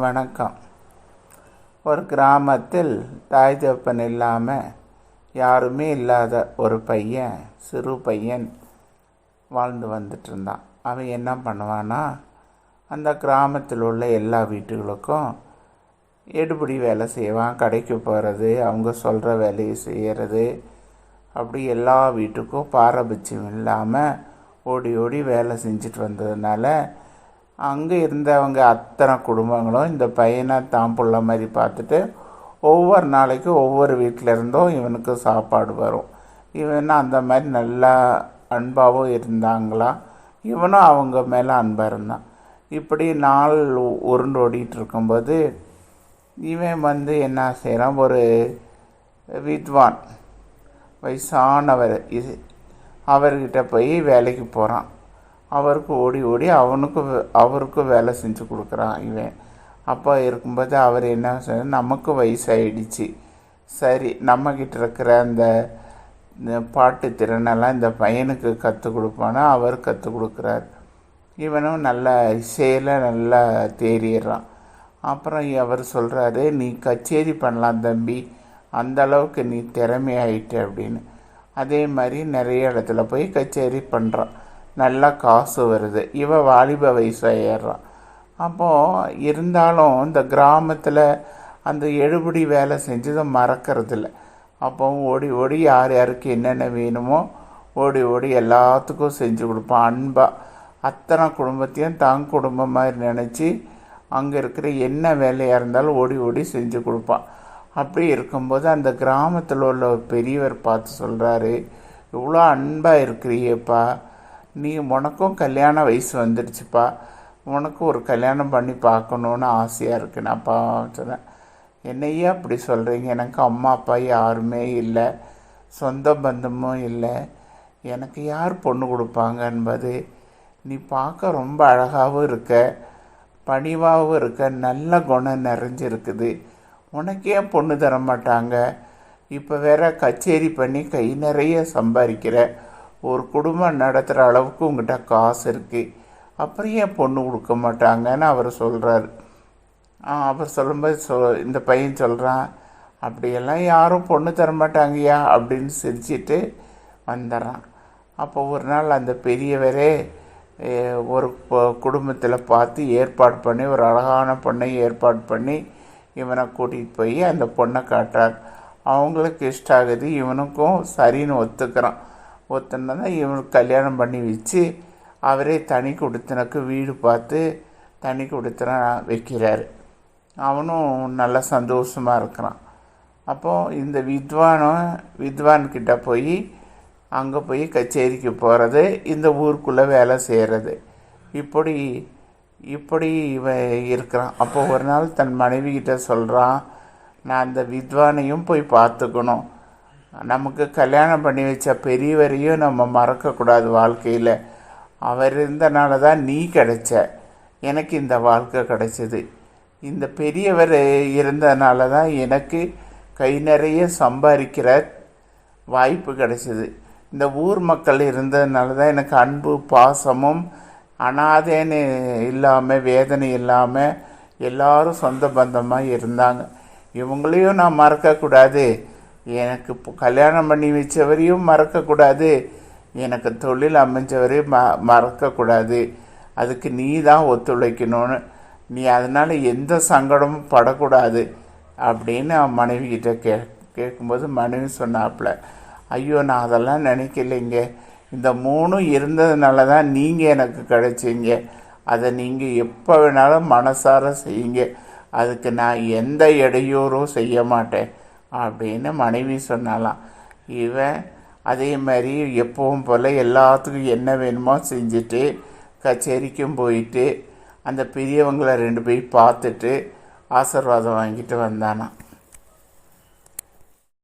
வணக்கம். ஒரு கிராமத்தில் தாய் தப்பன் இல்லாமல் யாருமே இல்லாத ஒரு பையன் சிறு பையன் வாழ்ந்து வந்துட்டு இருந்தான். அவன் என்ன பண்ணுவானா அந்த கிராமத்தில் உள்ள எல்லா வீட்டுகளுக்கும் எடுபடி வேலை செய்வான். கடைக்கு போகிறது அவங்க சொல்கிற வேலையை செய்கிறது அப்படி எல்லா வீட்டுக்கும் பாரபட்சம் இல்லாமல் ஓடி ஓடி வேலை செஞ்சுட்டு வந்ததுனால அங்கே இருந்தவங்க அத்தனை குடும்பங்களும் இந்த பையனை தான் புள்ள மாதிரி பார்த்துட்டு ஒவ்வொரு நாளைக்கும் ஒவ்வொரு வீட்டில் இருந்தும் இவனுக்கு சாப்பாடு வரும். இவன் அந்த மாதிரி நல்லா அன்பாகவும் இருந்தாங்களா? இவனும் அவங்க மேலே அன்பாக இருந்தான். இப்படி நாள் உருண்டு ஓடிட்டு இருக்கும்போது இவன் வந்து என்ன செய்கிறான் ஒரு வித்வான் வயசானவர். இது அவர்கிட்ட போய் வேலைக்கு போகிறான் அவருக்கு ஓடி ஓடி அவனுக்கு வே- அவருக்கும் வேலை செஞ்சு கொடுக்குறான் இவன். அப்போ இருக்கும்போது அவர் என்ன செய்ய நமக்கு வயசாகிடுச்சு சரி நம்மக்கிட்ட இருக்கிற அந்த இந்த பாட்டு திறனெல்லாம் இந்த பையனுக்கு கற்றுக் கொடுப்பானா அவர் கற்றுக் கொடுக்குறார். இவனும் நல்ல இசையில் நல்லா தேறிடுறான். அப்புறம் அவர் சொல்கிறாரு நீ கச்சேரி பண்ணலாம் தம்பி. அந்த அளவுக்கு நீ திறமையாயிட்ட அப்படின்னு. அதே மாதிரி நிறைய இடத்துல போய் கச்சேரி பண்ணுறான் நல்லா காசு வருது. இவன் வாலிப வயசாயிடுறான் அப்போது இருந்தாலும் இந்த கிராமத்தில் அந்த எழுபடி வேலை செஞ்சதை மறக்கறதில்ல. அப்போ ஓடி ஓடி யார் யாருக்கு என்னென்ன வேணுமோ ஓடி ஓடி எல்லாத்துக்கும் செஞ்சு கொடுப்பான் அன்பாக அத்தனை குடும்பத்தையும் தான் குடும்பம் மாதிரி நினச்சி அங்கே இருக்கிற என்ன வேலையாக இருந்தாலும் ஓடி ஓடி செஞ்சு கொடுப்பான் அப்படி இருக்கும்போது அந்த கிராமத்தில் உள்ள பெரியவர் பார்த்து சொல்கிறாரு இவ்வளோ அன்பாக இருக்கிறீப்பா நீ உனக்கும் கல்யாண வயசு வந்துடுச்சுப்பா. உனக்கும் ஒரு கல்யாணம் பண்ணி பார்க்கணுன்னு ஆசையாக இருக்கு. நான் அப்பா சொன்னேன் என்னையே அப்படி சொல்கிறீங்க எனக்கு அம்மா அப்பா யாருமே இல்லை. சொந்த பந்தமும் இல்லை. எனக்கு யார் பொண்ணு கொடுப்பாங்க என்பது நீ பார்க்க ரொம்ப அழகாகவும் இருக்க. பணிவாகவும் இருக்க. நல்ல குணம் நிறைஞ்சிருக்குது. உனக்கே பொண்ணு தர மாட்டாங்க இப்போ வேற கச்சேரி பண்ணி கை நிறைய சம்பாதிக்கிற. ஒரு குடும்பம் நடத்துகிற அளவுக்கு உங்ககிட்ட காசு இருக்குது அப்புறம் ஏன் பொண்ணு கொடுக்க மாட்டாங்கன்னு அவர் சொல்கிறாரு அவர் சொல்லும்போது சொ இந்த பையன் சொல்கிறான் அப்படியெல்லாம் யாரும் பொண்ணு தர மாட்டாங்கய்யா அப்படின்னு சிரிச்சிட்டு வந்துடுறான் அப்போ ஒரு நாள் அந்த பெரியவரே ஒரு குடும்பத்தில் பார்த்து ஏற்பாடு பண்ணி ஒரு அழகான பொண்ணை ஏற்பாடு பண்ணி இவனை கூட்டிகிட்டு போய் அந்த பொண்ணை காட்டுறார். அவங்களுக்கு இஷ்டம் ஆகுது இவனுக்கும் சரின்னு ஒத்துக்கிறான். ஒத்துனா இவனுக்கு கல்யாணம் பண்ணி வச்சு அவரே தனி கொடுத்தனுக்கு வீடு பார்த்து தனி கொடுத்தன வைக்கிறாரு அவனும் நல்லா சந்தோஷமாக இருக்கிறான். அப்போது இந்த வித்வானும் வித்வான்கிட்ட போய் அங்கே போய் கச்சேரிக்கு போகிறது இந்த ஊருக்குள்ளே வேலை செய்கிறது இப்படி இப்படி இவன் இருக்கிறான். அப்போ ஒரு நாள் தன் மனைவி கிட்ட சொல்கிறான் நான் அந்த வித்வானையும் போய் பார்த்துக்கணும். நமக்கு கல்யாணம் பண்ணி வச்ச பெரியவரையும் நம்ம மறக்கக்கூடாது வாழ்க்கையில். அவர் இருந்தனால தான் நீ கிடைச்ச. எனக்கு இந்த வாழ்க்கை கிடைச்சது. இந்த பெரியவர் இருந்தனால தான் எனக்கு கை நிறைய சம்பாதிக்கிற வாய்ப்பு கிடைச்சிது. இந்த ஊர் மக்கள் இருந்ததுனால தான் எனக்கு அன்பு பாசமும் அனாதேன்னு இல்லாமல் வேதனை இல்லாமல் எல்லாரும் சொந்த பந்தமாக இருந்தாங்க. இவங்களையும் நான் மறக்கக்கூடாது. எனக்கு இப்போ கல்யாணம் பண்ணி வச்சவரையும் மறக்கக்கூடாது. எனக்கு தொழில் அமைஞ்சவரையும் ம மறக்கக்கூடாது. அதுக்கு நீ தான் ஒத்துழைக்கணும்னு. நீ அதனால் எந்த சங்கடமும் படக்கூடாது அப்படின்னு அவன் மனைவி கிட்ட கே கேட்கும்போது மனைவி சொன்னாப்புல ஐயோ நான் அதெல்லாம் நினைக்கலைங்க. இந்த மூணும் இருந்ததுனால தான் நீங்கள் எனக்கு கிடைச்சிங்க. அதை நீங்கள் எப்போ வேணாலும் மனசார செய்யுங்க. அதுக்கு நான் எந்த இடையூறும் செய்ய மாட்டேன். அப்படின்னு மனைவி சொன்னாலாம் இவன் அதே மாதிரி எப்பவும் போல் எல்லாத்துக்கும் என்ன வேணுமோ செஞ்சுட்டு கச்சேரிக்கும் போயிட்டு அந்த பெரியவங்களை ரெண்டு போய் பார்த்துட்டு ஆசீர்வாதம் வாங்கிட்டு வந்தானான்